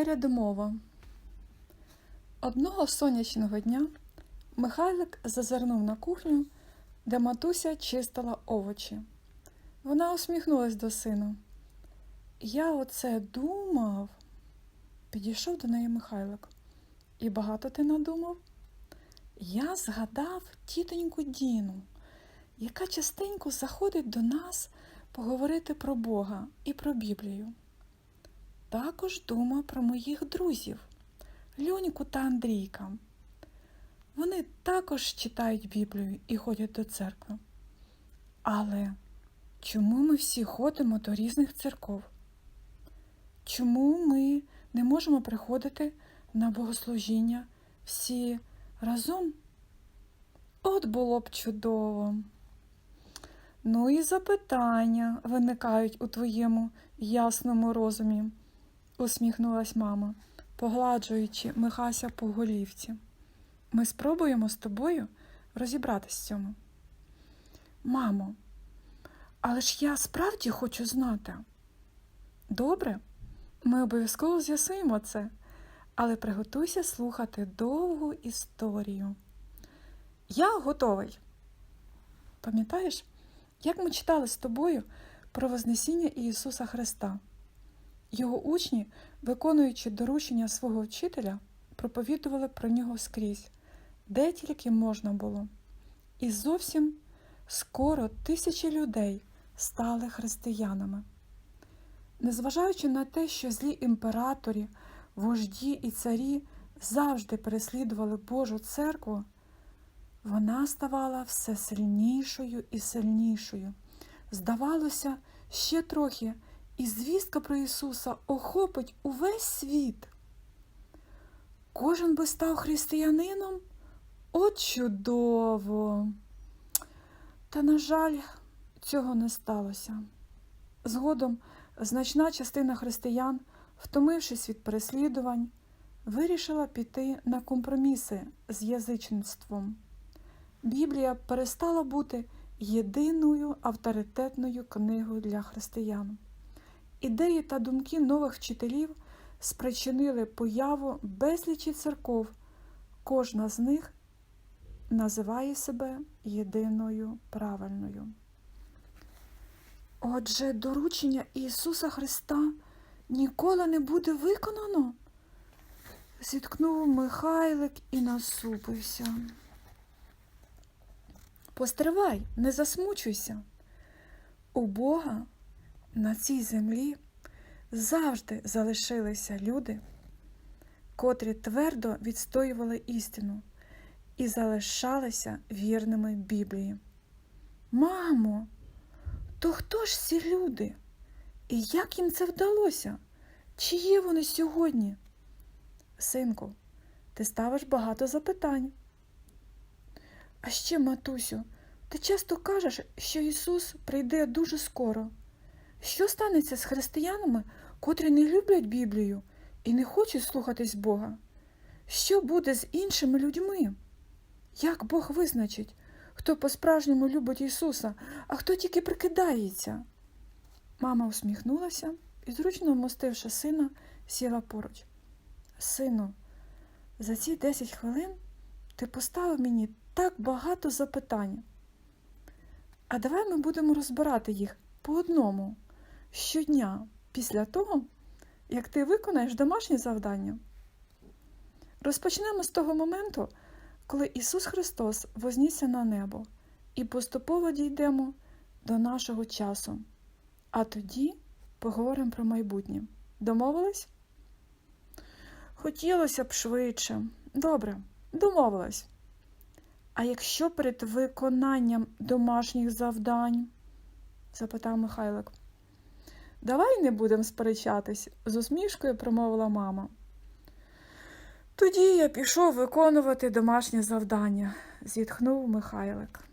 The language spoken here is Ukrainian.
Передмова. Одного сонячного дня Михайлик зазирнув на кухню, де матуся чистила овочі. Вона усміхнулась до сина. Я оце думав. Підійшов до неї Михайлик. І багато ти надумав? Я згадав тітоньку Діну, яка частенько заходить до нас поговорити про Бога і про Біблію. Також думав про моїх друзів Льоньку та Андрійка. Вони також читають Біблію і ходять до церкви. Але чому ми всі ходимо до різних церков? Чому ми не можемо приходити на богослужіння всі разом? От було б чудово. Ну і запитання виникають у твоєму ясному розумі, усміхнулась мама, погладжуючи Михася по голівці. Ми спробуємо з тобою розібратись в цьому. Мамо, але ж я справді хочу знати. Добре, ми обов'язково з'ясуємо це, але приготуйся слухати довгу історію. Я готовий. Пам'ятаєш, як ми читали з тобою про Вознесіння Ісуса Христа? Його учні, виконуючи доручення свого вчителя, проповідували про нього скрізь, де тільки можна було. І зовсім скоро тисячі людей стали християнами. Незважаючи на те, що злі імператорі, вожді і царі завжди переслідували Божу церкву, вона ставала все сильнішою і сильнішою. Здавалося, ще трохи, і звістка про Ісуса охопить увесь світ. Кожен би став християнином? От чудово! Та, на жаль, цього не сталося. Згодом значна частина християн, втомившись від переслідувань, вирішила піти на компроміси з язичництвом. Біблія перестала бути єдиною авторитетною книгою для християн. Ідеї та думки нових вчителів спричинили появу безлічі церков. Кожна з них називає себе єдиною правильною. Отже, доручення Ісуса Христа ніколи не буде виконано. Зіткнув Михайлик і насупився. Постривай, не засмучуйся. У Бога на цій землі завжди залишилися люди, котрі твердо відстоювали істину і залишалися вірними Біблії. Мамо, то хто ж ці люди? І як їм це вдалося? Чи є вони сьогодні? Синку, ти ставиш багато запитань. А ще, матусю, ти часто кажеш, що Ісус прийде дуже скоро. Що станеться з християнами, котрі не люблять Біблію і не хочуть слухатись Бога? Що буде з іншими людьми? Як Бог визначить, хто по-справжньому любить Ісуса, а хто тільки прикидається? Мама усміхнулася і, зручно вмостивши сина, сіла поруч. Сину, за ці 10 хвилин ти поставив мені так багато запитань. А давай ми будемо розбирати їх по одному щодня після того, як ти виконаєш домашнє завдання. Розпочнемо з того моменту, коли Ісус Христос вознісся на небо, і поступово дійдемо до нашого часу. А тоді поговоримо про майбутнє. Домовились? Хотілося б швидше. Добре, домовилась. А якщо перед виконанням домашніх завдань? запитав Михайлик. Давай не будемо сперечатись, з усмішкою промовила мама. Тоді я пішов виконувати домашнє завдання, зітхнув Михайлик.